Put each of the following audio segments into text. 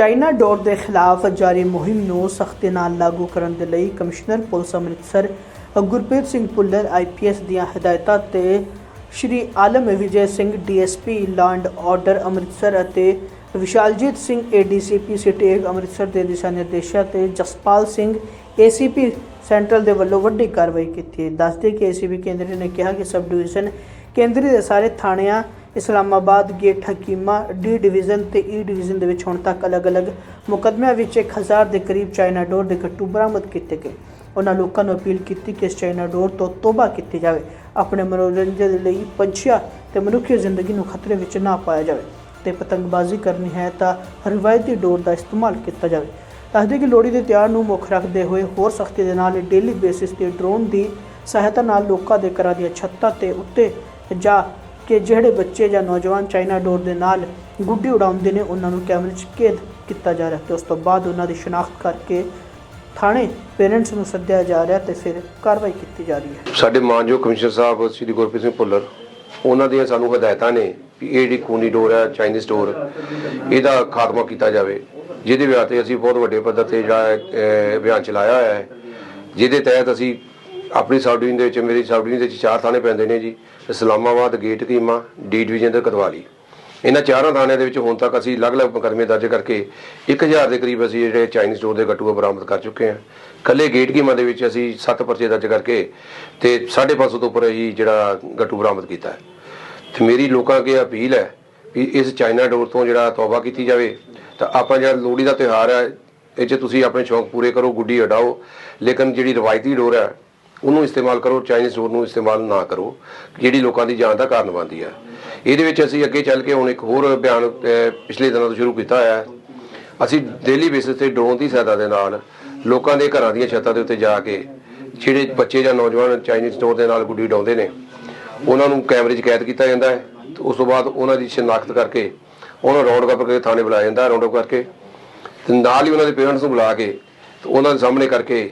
China ਡੋਰ ਦੇ ਖਿਲਾਫ ਜਾਰੀ ਮੁਹਿੰਮ ਨੂੰ ਸਖਤੀ ਨਾਲ ਲਾਗੂ ਕਰਨ ਦੇ ਲਈ commissioner police Amritsar Gurpreet Singh Bhullar IPS ਦੀਆਂ ਹਦਾਇਤਾਂ ਤੇ Shri Alam Vijay Singh DSP law and order Amritsar ਅਤੇ ਵਿਸ਼ਾਲਜੀਤ ਸਿੰਘ ਏਡੀਸੀਪੀ ਸਿਟੀ ਅੰਮ੍ਰਿਤਸਰ ਦੇ ਦਿਸ਼ਾ ਨਿਰਦੇਸ਼ਾਂ ਤੇ ਜਸਪਾਲ ਸਿੰਘ ਏਸੀਪੀ ਸੈਂਟਰਲ ਦੇ ਵੱਲੋਂ ਵੱਡੀ ਕਾਰਵਾਈ ਕੀਤੀ। ਹੈ ਦੱਸਦੇ ਕਿ ਏਸੀਪੀ ਕੇਂਦਰੀ ਨੇ ਕਿਹਾ ਕਿ ਸਬ ਡਿਵੀਜ਼ਨ ਕੇਂਦਰੀ ਦੇ ਸਾਰੇ ਥਾਣਿਆਂ Islamabad, Gate Hakima, D division ਤੇ ਈ ਡਿਵੀਜ਼ਨ ਦੇ ਵਿੱਚ ਹੁਣ ਤੱਕ ਅਲੱਗ-ਅਲੱਗ ਮੁਕੱਦਮਿਆਂ ਵਿੱਚ 1000 ਦੇ ਕਰੀਬ ਚਾਈਨਾ ਡੋਰ ਦੇ ਗੱਟੂ ਬਰਾਮਦ ਕੀਤੇ ਗਏ। ਉਹਨਾਂ ਲੋਕਾਂ ਨੂੰ ਅਪੀਲ ਕੀਤੀ ਕਿ ਇਸ ਚਾਈਨਾ ਡੋਰ ਤੋਂ ਤੋਬਾ ਕੀਤੀ ਜਾਵੇ। ਆਪਣੇ ਮਨੋਰੰਜਨ ਲਈ ਪੰਛੀਆਂ ਤੇ ਮਨੁੱਖੀ ਜ਼ਿੰਦਗੀ ਨੂੰ ਖਤਰੇ ਵਿੱਚ ਨਾ ਪਾਇਆ ਜਾਵੇ ਤੇ ਪਤੰਗਬਾਜ਼ੀ ਕਰਨੀ ਹੈ ਤਾਂ ਰਵਾਇਤੀ ਡੋਰ ਦਾ ਇਸਤੇਮਾਲ ਕੀਤਾ ਜਾਵੇ। ਦੱਸਦੇ ਕਿ ਲੋਹੜੀ ਦੇ ਤਿਉਹਾਰ ਨੂੰ ਮੁੱਖ ਰੱਖਦੇ ਹੋਏ ਹੋਰ ਸਖਤੀ ਦੇ ਨਾਲ ਡੇਲੀ ਬੇਸਿਸ ਤੇ ਡਰੋਨ ਦੀ ਸਹਾਇਤਾ ਨਾਲ ਲੋਕਾਂ ਦੇ ਘਰਾਂ ਦੀਆਂ ਛੱਤਾਂ ਤੇ ਉੱਤੇ ਜਾਂ ਕਿ ਜਿਹੜੇ ਬੱਚੇ ਜਾਂ ਨੌਜਵਾਨ ਚਾਈਨਾ ਡੋਰ ਦੇ ਨਾਲ ਗੁੱਡੀ ਉਡਾਉਂਦੇ ਨੇ, ਉਹਨਾਂ ਨੂੰ ਕੈਮਰੇ 'ਚ ਕੈਦ ਕੀਤਾ ਜਾ ਰਿਹਾ ਤੇ ਉਸ ਤੋਂ ਬਾਅਦ ਉਹਨਾਂ ਦੀ ਸ਼ਨਾਖਤ ਕਰਕੇ ਥਾਣੇ ਪੇਰੈਂਟਸ ਨੂੰ ਸੱਦਿਆ ਜਾ ਰਿਹਾ ਤੇ ਫਿਰ ਕਾਰਵਾਈ ਕੀਤੀ ਜਾ ਰਹੀ ਹੈ। ਸਾਡੇ ਮਾਨਯੋਗ ਕਮਿਸ਼ਨਰ ਸਾਹਿਬ ਸ੍ਰੀ ਗੁਰਪ੍ਰੀਤ ਸਿੰਘ ਭੁੱਲਰ, ਉਹਨਾਂ ਦੀਆਂ ਸਾਨੂੰ ਹਦਾਇਤਾਂ ਨੇ ਕਿ ਇਹ ਜਿਹੜੀ ਖੂਨੀ ਡੋਰ ਹੈ, ਚਾਈਨੀਜ਼ ਡੋਰ, ਇਹਦਾ ਖਾਤਮਾ ਕੀਤਾ ਜਾਵੇ, ਜਿਹਦੇ ਵਿਆਹ ਤੇ ਅਸੀਂ ਬਹੁਤ ਵੱਡੇ ਪੱਧਰ ਤੇ ਜਿਹੜਾ ਅਭਿਆਨ ਚਲਾਇਆ ਹੋਇਆ ਹੈ, ਜਿਹਦੇ ਤਹਿਤ ਅਸੀਂ ਆਪਣੀ ਸਬ ਡਿਵੀਜ਼ਨ ਦੇ ਵਿੱਚ, ਮੇਰੀ ਸਬ ਡਿਵੀਜ਼ਨ ਦੇ ਵਿੱਚ ਚਾਰ ਥਾਣੇ ਪੈਂਦੇ ਨੇ ਜੀ, Islamabad, Gate Hakima D division ਤੇ ਕਤਵਾਲੀ। ਇਹਨਾਂ ਚਾਰਾਂ ਥਾਣਿਆਂ ਦੇ ਵਿੱਚ ਹੁਣ ਤੱਕ ਅਸੀਂ ਅਲੱਗ-ਅਲੱਗ ਮੁਕਦਮੇ ਦਰਜ ਕਰਕੇ 1000 ਦੇ ਕਰੀਬ ਅਸੀਂ ਜਿਹੜੇ ਚਾਈਨੀਜ਼ ਡੋਰ ਦੇ ਗੱਟੂ ਬਰਾਮਦ ਕਰ ਚੁੱਕੇ ਹਾਂ। ਕੱਲੇ ਗੇਟ ਕੀਮਾ ਦੇ ਵਿੱਚ ਅਸੀਂ 7 ਪਰਚੇ ਦਰਜ ਕਰਕੇ ਤੇ 550 ਤੋਂ ਉੱਪਰ ਹੀ ਜਿਹੜਾ ਗੱਟੂ ਬਰਾਮਦ ਕੀਤਾ ਹੈ। ਤੇ ਮੇਰੀ ਲੋਕਾਂ ਅੱਗੇ ਅਪੀਲ ਹੈ ਵੀ ਇਸ ਚਾਈਨਾ ਡੋਰ ਤੋਂ ਜਿਹੜਾ ਤੌਬਾ ਕੀਤੀ ਜਾਵੇ। ਤਾਂ ਆਪਾਂ ਜਿਹੜਾ ਲੋਹੜੀ ਦਾ ਤਿਉਹਾਰ ਹੈ, ਇਹ 'ਚ ਤੁਸੀਂ ਆਪਣੇ ਸ਼ੌਂਕ ਪੂਰੇ ਕਰੋ, ਗੁੱਡੀ ਉਡਾਓ। ਲੇਕਿਨ ਜਿਹੜੀ ਰਵਾਇਤੀ ਡੋਰ ਹੈ ਉਹਨੂੰ ਇਸਤੇਮਾਲ ਕਰੋ ਚਾਈਨੀਜ਼ ਡੋਰ ਨੂੰ ਇਸਤੇਮਾਲ ਨਾ ਕਰੋ ਜਿਹੜੀ ਲੋਕਾਂ ਦੀ ਜਾਨ ਦਾ ਕਾਰਨ ਬਣਦੀ ਹੈ ਇਹਦੇ ਵਿੱਚ ਅਸੀਂ ਅੱਗੇ ਚੱਲ ਕੇ ਹੁਣ ਇੱਕ ਹੋਰ ਅਭਿਆਨ ਅਹ, ਪਿਛਲੇ ਦਿਨਾਂ ਤੋਂ ਸ਼ੁਰੂ ਕੀਤਾ ਹੋਇਆ। ਹੈ ਅਸੀਂ ਡੇਲੀ ਬੇਸਿਸ ਤੇ ਡਰੋਨ ਦੀ ਸਹਾਇਤਾ ਦੇ ਨਾਲ ਲੋਕਾਂ ਦੇ ਘਰਾਂ ਦੀਆਂ ਛੱਤਾਂ ਦੇ ਉੱਤੇ ਜਾ ਕੇ ਜਿਹੜੇ ਬੱਚੇ ਜਾਂ ਨੌਜਵਾਨ ਚਾਈਨੀਜ਼ ਸਟੋਰ ਦੇ ਨਾਲ ਗੁੱਡੀ ਉਡਾਉਂਦੇ ਨੇ ਉਹਨਾਂ ਨੂੰ ਕੈਮਰੇ 'ਚ ਕੈਦ ਕੀਤਾ ਜਾਂਦਾ ਹੈ। ਉਸ ਤੋਂ ਬਾਅਦ ਉਹਨਾਂ ਦੀ ਸ਼ਨਾਖਤ ਕਰਕੇ ਉਹਨਾਂ ਨੂੰ ਰੌਂਡ ਅਪ ਕਰਕੇ ਥਾਣੇ ਬੁਲਾਇਆ ਜਾਂਦਾ ਰੌਂਡ ਅਪ ਕਰਕੇ। ਤੇ ਨਾਲ ਹੀ ਉਹਨਾਂ ਦੇ ਪੇਰੈਂਟਸ ਨੂੰ ਬੁਲਾ ਕੇ ਤੇ ਉਹਨਾਂ ਦੇ ਸਾਹਮਣੇ ਕਰਕੇ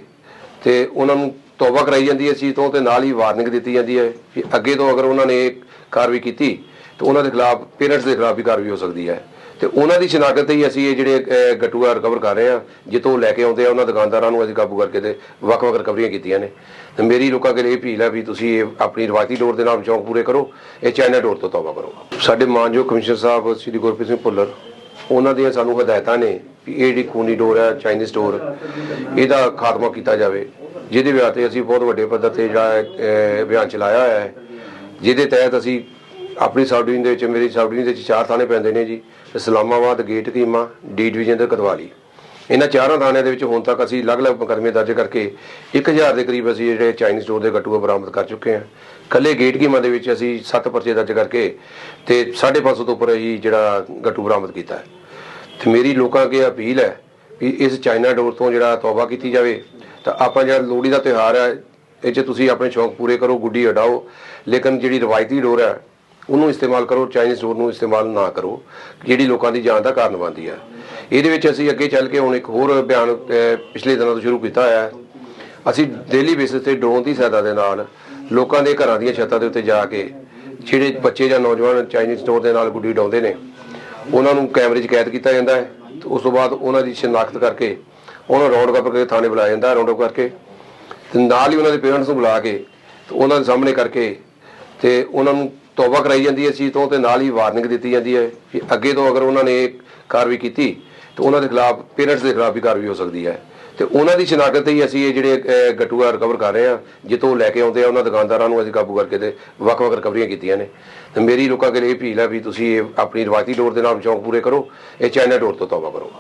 ਤੇ ਉਹਨਾਂ ਨੂੰ ਤੌਬਾ ਕਰਾਈ ਜਾਂਦੀ ਹੈ ਇਸ ਚੀਜ਼ ਤੋਂ ਤੇ ਨਾਲ ਹੀ ਵਾਰਨਿੰਗ ਦਿੱਤੀ ਜਾਂਦੀ ਹੈ ਕਿ ਅੱਗੇ ਤੋਂ ਅਗਰ ਉਹਨਾਂ ਨੇ ਕਾਰਵਾਈ ਕੀਤੀ ਤਾਂ ਉਹਨਾਂ ਦੇ ਖਿਲਾਫ ਪੇਰੈਂਟਸ ਦੇ ਖਿਲਾਫ ਵੀ ਕਾਰਵਾਈ ਹੋ ਸਕਦੀ ਹੈ। ਤੇ ਉਹਨਾਂ ਦੀ ਸ਼ਨਾਖਤ ਤੇ ਹੀ ਅਸੀਂ ਇਹ ਜਿਹੜੇ ਅਹ, ਗੱਟੂਆ ਰਿਕਵਰ ਕਰ ਰਹੇ ਹਾਂ ਜਿੱਥੋਂ ਲੈ ਕੇ ਆਉਂਦੇ ਆ ਉਹਨਾਂ ਦੁਕਾਨਦਾਰਾਂ ਨੂੰ ਅਸੀਂ ਕਾਬੂ ਕਰਕੇ ਤੇ ਵੱਖ-ਵੱਖ ਰਿਕਵਰੀਆਂ ਕੀਤੀਆਂ ਨੇ। ਤੇ ਮੇਰੀ ਲੋਕਾਂ ਕੋਲ ਇਹ ਅਪੀਲ ਹੈ ਵੀ ਤੁਸੀਂ ਇਹ ਆਪਣੀ ਰਵਾਇਤੀ ਡੋਰ ਦੇ ਨਾਲ ਚੌਂਕ ਪੂਰੇ ਕਰੋ ਇਹ ਚਾਈਨਾ ਡੋਰ ਤੋਂ ਤੌਬਾ ਕਰੋ। ਸਾਡੇ ਮਾਨਯੋਗ ਕਮਿਸ਼ਨਰ ਸਾਹਿਬ ਸ੍ਰੀ ਗੁਰਪ੍ਰੀਤ ਸਿੰਘ ਭੁੱਲਰ ਉਹਨਾਂ ਦੀਆਂ ਸਾਨੂੰ ਹਦਾਇਤਾਂ ਨੇ ਵੀ ਇਹ ਜਿਹੜੀ ਖੂਨੀ ਡੋਰ ਹੈ ਚਾਈਨੀਜ਼ ਡੋਰ ਇਹਦਾ ਖਾਤਮਾ ਕੀਤਾ ਜਾਵੇ। ਜਿਹਦੇ ਵਿਆਹ ਤੇ ਅਸੀਂ ਬਹੁਤ ਵੱਡੇ ਪੱਧਰ ਤੇ ਜਿਹੜਾ ਅਭਿਆਨ ਚਲਾਇਆ ਹੋਇਆ ਹੈ। ਜਿਹਦੇ ਤਹਿਤ ਅਸੀਂ ਆਪਣੀ ਸਬ ਡਿਵੀਜ਼ਨ ਦੇ ਵਿੱਚ, ਮੇਰੀ ਸਬ ਡਿਵੀਜ਼ਨ ਦੇ ਵਿੱਚ ਚਾਰ ਥਾਣੇ ਪੈਂਦੇ ਨੇ ਜੀ। Islamabad, Gate Hakima D division ਤੇ ਕਤਵਾਲੀ ਇਹਨਾਂ ਚਾਰਾਂ ਥਾਣਿਆਂ ਦੇ ਵਿੱਚ ਹੁਣ ਤੱਕ ਅਸੀਂ ਅਲੱਗ-ਅਲੱਗ ਮੁਕੱਦਮੇ ਦਰਜ ਕਰਕੇ 1000 ਦੇ ਕਰੀਬ ਅਸੀਂ ਜਿਹੜੇ ਚਾਈਨੀਜ਼ ਡੋਰ ਦੇ ਗੱਟੂ ਬਰਾਮਦ ਕਰ ਚੁੱਕੇ ਹਾਂ। ਕੱਲੇ ਗੇਟ ਕੀਮਾ ਦੇ ਵਿੱਚ ਅਸੀਂ 7 ਪਰਚੇ ਦਰਜ ਕਰਕੇ ਤੇ 550 ਤੋਂ ਉੱਪਰ ਹੀ ਜਿਹੜਾ ਗੱਟੂ ਬਰਾਮਦ ਕੀਤਾ ਹੈ। ਤੇ ਮੇਰੀ ਲੋਕਾਂ ਅੱਗੇ ਅਪੀਲ ਹੈ ਵੀ ਇਸ ਚਾਈਨਾ ਡੋਰ ਤੋਂ ਜਿਹੜਾ ਤੌਬਾ ਕੀਤੀ ਜਾਵੇ। ਤਾਂ ਆਪਾਂ ਜਿਹੜਾ ਲੋਹੜੀ ਦਾ ਤਿਉਹਾਰ ਹੈ, ਇਹ 'ਚ ਤੁਸੀਂ ਆਪਣੇ ਸ਼ੌਂਕ ਪੂਰੇ ਕਰੋ, ਗੁੱਡੀ ਉਡਾਓ ਲੇਕਿਨ ਜਿਹੜੀ ਰਵਾਇਤੀ ਡੋਰ ਹੈ, ਉਹਨੂੰ ਇਸਤੇਮਾਲ ਕਰੋ, ਚਾਈਨੀਜ਼ ਡੋਰ ਨੂੰ ਇਸਤੇਮਾਲ ਨਾ ਕਰੋ, ਜਿਹੜੀ ਲੋਕਾਂ ਦੀ ਜਾਨ ਦਾ ਕਾਰਨ ਬਣਦੀ ਹੈ। ਇਹਦੇ ਵਿੱਚ ਅਸੀਂ ਅੱਗੇ ਚੱਲ ਕੇ ਹੁਣ ਇੱਕ ਹੋਰ ਅਭਿਆਨ ਪਿਛਲੇ ਦਿਨਾਂ ਤੋਂ ਸ਼ੁਰੂ ਕੀਤਾ ਹੋਇਆ ਹੈ। ਅਸੀਂ ਡੇਲੀ ਬੇਸਿਸ ਤੇ ਡਰੋਨ ਦੀ ਸਹਾਇਤਾ ਦੇ ਨਾਲ ਲੋਕਾਂ ਦੇ ਘਰਾਂ ਦੀਆਂ ਛੱਤਾਂ ਦੇ ਉੱਤੇ ਜਾ ਕੇ ਜਿਹੜੇ ਬੱਚੇ ਜਾਂ ਨੌਜਵਾਨ ਚਾਈਨੀਜ਼ ਸਟੋਰ ਦੇ ਨਾਲ ਗੁੱਡੀ ਉਡਾਉਂਦੇ ਨੇ, ਉਹਨਾਂ ਨੂੰ ਕੈਮਰੇ 'ਚ ਕੈਦ ਕੀਤਾ ਜਾਂਦਾ ਹੈ। ਤੇ ਉਸ ਤੋਂ ਬਾਅਦ ਉਹਨਾਂ ਦੀ ਸ਼ਨਾਖਤ ਕਰਕੇ ਉਹਨਾਂ ਨੂੰ ਰੌਂਡ ਅਪ ਕਰਕੇ ਥਾਣੇ ਬੁਲਾਇਆ ਜਾਂਦਾ ਰੌਂਡ ਅਪ ਕਰਕੇ। ਤੇ ਨਾਲ ਹੀ ਉਹਨਾਂ ਦੇ ਪੇਰੈਂਟਸ ਨੂੰ ਬੁਲਾ ਕੇ ਤੇ ਉਹਨਾਂ ਦੇ ਸਾਹਮਣੇ ਕਰਕੇ ਤੇ ਉਹਨਾਂ ਨੂੰ ਤੌਬਾ ਕਰਾਈ ਜਾਂਦੀ ਹੈ ਇਸ ਚੀਜ਼ ਤੋਂ ਤੇ ਨਾਲ ਹੀ ਵਾਰਨਿੰਗ ਦਿੱਤੀ ਜਾਂਦੀ ਹੈ ਕਿ ਅੱਗੇ ਤੋਂ ਅਗਰ ਉਹਨਾਂ ਨੇ ਇਹ ਕਾਰਵਾਈ ਕੀਤੀ ਤੇ ਉਹਨਾਂ ਦੇ ਖਿਲਾਫ ਪੇਰੈਂਟਸ ਦੇ ਖਿਲਾਫ ਵੀ ਕਾਰਵਾਈ ਹੋ ਸਕਦੀ ਹੈ। ਤੇ ਉਹਨਾਂ ਦੀ ਸ਼ਨਾਖਤ ਤੇ ਹੀ ਅਸੀਂ ਇਹ ਜਿਹੜੇ ਅਹ, ਗੱਟੂਆ ਰਿਕਵਰ ਕਰ ਰਹੇ ਹਾਂ ਜਿੱਥੋਂ ਲੈ ਕੇ ਆਉਂਦੇ ਆ ਉਹਨਾਂ ਦੁਕਾਨਦਾਰਾਂ ਨੂੰ ਅਸੀਂ ਕਾਬੂ ਕਰਕੇ ਤੇ ਵੱਖ-ਵੱਖ ਰਿਕਵਰੀਆਂ ਕੀਤੀਆਂ ਨੇ। ਤੇ ਮੇਰੀ ਲੋਕਾਂ ਕੇ ਇਹ ਅਪੀਲ ਹੈ ਵੀ ਤੁਸੀਂ ਇਹ ਆਪਣੀ ਰਵਾਇਤੀ ਡੋਰ ਦੇ ਨਾਲ ਚੌਂਕ ਪੂਰੇ ਕਰੋ ਇਹ ਚਾਈਨਾ ਡੋਰ ਤੋਂ ਤੌਬਾ ਕਰੋ।